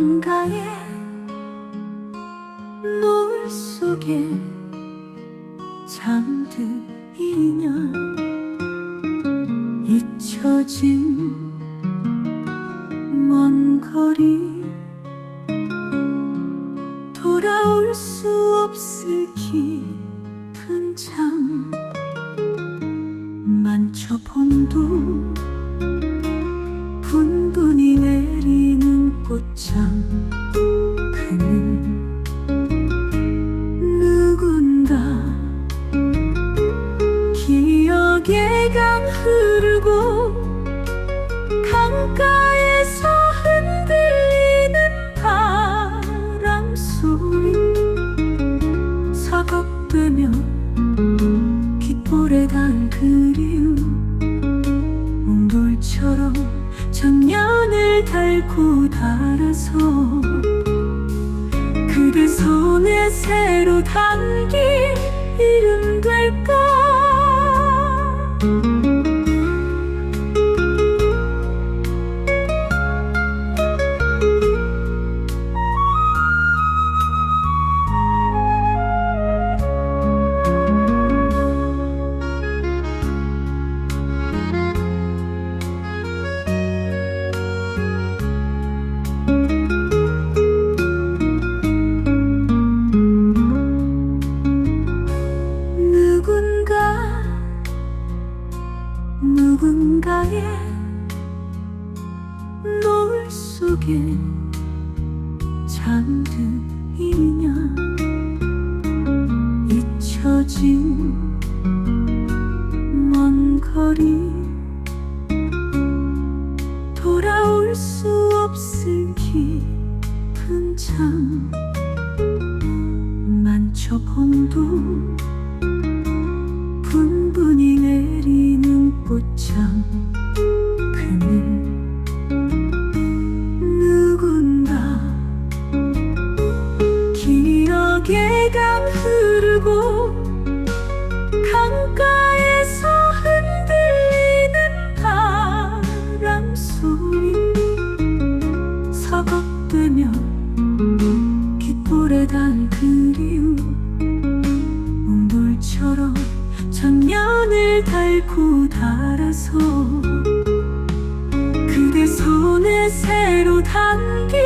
누군가의 노을 속에 잠든 인연 잊혀진 먼 거리 돌아올 수 없을 깊은 잠 만져본 도 꽃참 그는 누군가 기억의 강 흐르고 강가에서 흔들리는 바람 소리 서걱대며 귓볼에 닿은 그리움 몽돌처럼 천년을 닳고 닳아서 그대 손에 새로 담긴 누군가의 노을 속에 잠든 인연 잊혀진 먼 거리 돌아올 수 없을 깊은 잠 만져본도 분분히 내리는 꽃참 강 흐르고 강가에서 흔들리는 바람 소리 서걱대며 귓볼에 닿은 그리움 몽돌처럼 천년을 닳고 닳아서 그대 손에 새로 될까